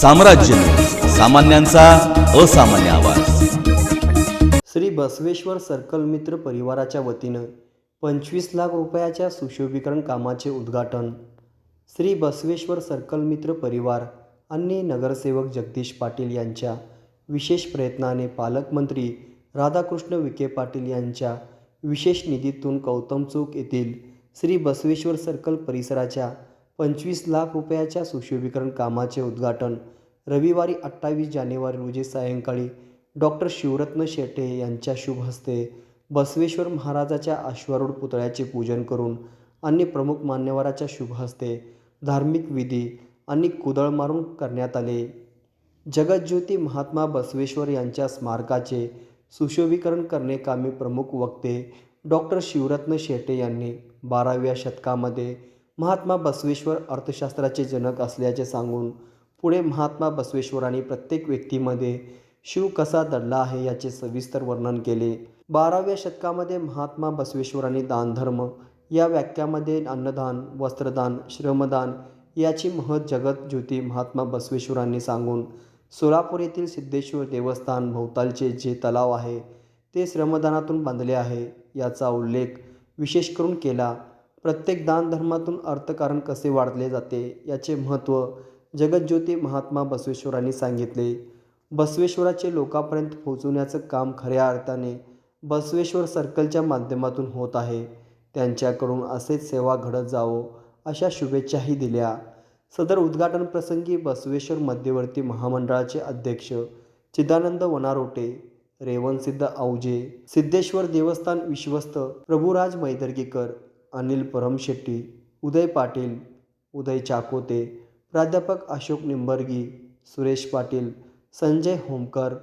साम्राज्य सामान्यांचा असामान्य आवाज. श्री बसवेश्वर सर्कल मित्र परिवाराच्या वतीनं पंचवीस लाख रुपयाच्या सुशोभीकरण कामाचे उद्घाटन. श्री बसवेश्वर सर्कल मित्र परिवार आणि नगरसेवक जगदीश पाटील यांच्या विशेष प्रयत्नाने पालकमंत्री राधाकृष्ण विखे पाटील यांच्या विशेष निधीतून गौतम चौक येथील श्री बसवेश्वर सर्कल परिसराच्या पंचवीस लाख रुपयाच्या सुशोभीकरण कामाचे उद्घाटन रविवारी अठ्ठावीस जानेवारी रोजी सायंकाळी डॉक्टर शिवरत्न शेटे यांच्या शुभ हस्ते बसवेश्वर महाराजाच्या अश्वारूढ पुतळ्याचे पूजन करून आणि प्रमुख मान्यवराच्या शुभ हस्ते धार्मिक विधी आणि कुदळ मारून करण्यात आले. जगज्योती महात्मा बसवेश्वर यांच्या स्मारकाचे सुशोभीकरण करणे कामी प्रमुख वक्ते डॉक्टर शिवरत्न शेटे यांनी बाराव्या शतकामध्ये महात्मा बसवेश्वर अर्थशास्त्राचे जनक असल्याचे सांगून पुढे महात्मा बसवेश्वरांनी प्रत्येक व्यक्तीमध्ये शिव कसा दडला आहे याचे सविस्तर वर्णन केले. बाराव्या शतकामध्ये महात्मा बसवेश्वरांनी दानधर्म या वाक्यामध्ये अन्नदान वस्त्रदान श्रमदान याची महत जगत ज्योती महात्मा बसवेश्वरांनी सांगून सोलापूर येथील सिद्धेश्वर देवस्थान भोवतालचे जे तलाव आहे ते श्रमदानातून बांधले आहे याचा उल्लेख विशेष करून केला प्रत्येक दान धर्मातून अर्थकारण कसे वाढले जाते याचे महत्त्व जगज्योती महात्मा बसवेश्वरांनी सांगितले. बसवेश्वराचे लोकांपर्यंत पोहोचवण्याचं काम खऱ्या अर्थाने बसवेश्वर सर्कलच्या माध्यमातून होत आहे. त्यांच्याकडून असेच सेवा घडत जावो अशा शुभेच्छाही दिल्या. सदर उद्घाटन प्रसंगी बसवेश्वर मध्यवर्ती महामंडळाचे अध्यक्ष चिदानंद वनारोटे रेवणसिद्ध औजे सिद्धेश्वर देवस्थान विश्वस्त प्रभुराज मैदर्गीकर अनिल परमशेट्टी उदय पाटील उदय चाकोते प्राध्यापक अशोक निंबर्गी सुरेश पाटील संजय होमकर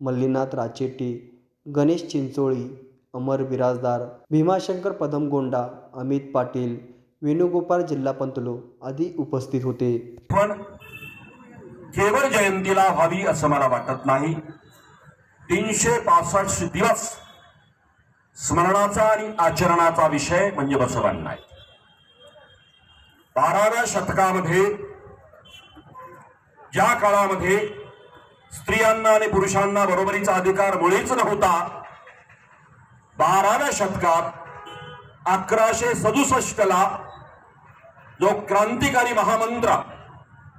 मल्लीनाथ राचेट्टी गणेश चिंचोळी अमर बिराजदार भीमाशंकर पदमगोंडा अमित पाटील वेणुगोपाल जिल्हा पंतलो आदी उपस्थित होते. पण केवळ जयंतीला व्हावी असं मला वाटत नाही. तीनशे पासष्ट दिवस स्मरणाचा आणि आचरणाचा विषय म्हणजे बसवांना नाही बाराव्या शतकामध्ये ज्या काळामध्ये स्त्रियांना आणि पुरुषांना बरोबरीचा अधिकार मुळीच नव्हता बाराव्या शतकात अकराशे सदुसष्ट ला जो क्रांतिकारी महामंत्र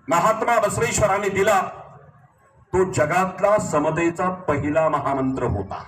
महात्मा बसवेश्वरांनी दिला तो जगातला समतेचा पहिला महामंत्र होता.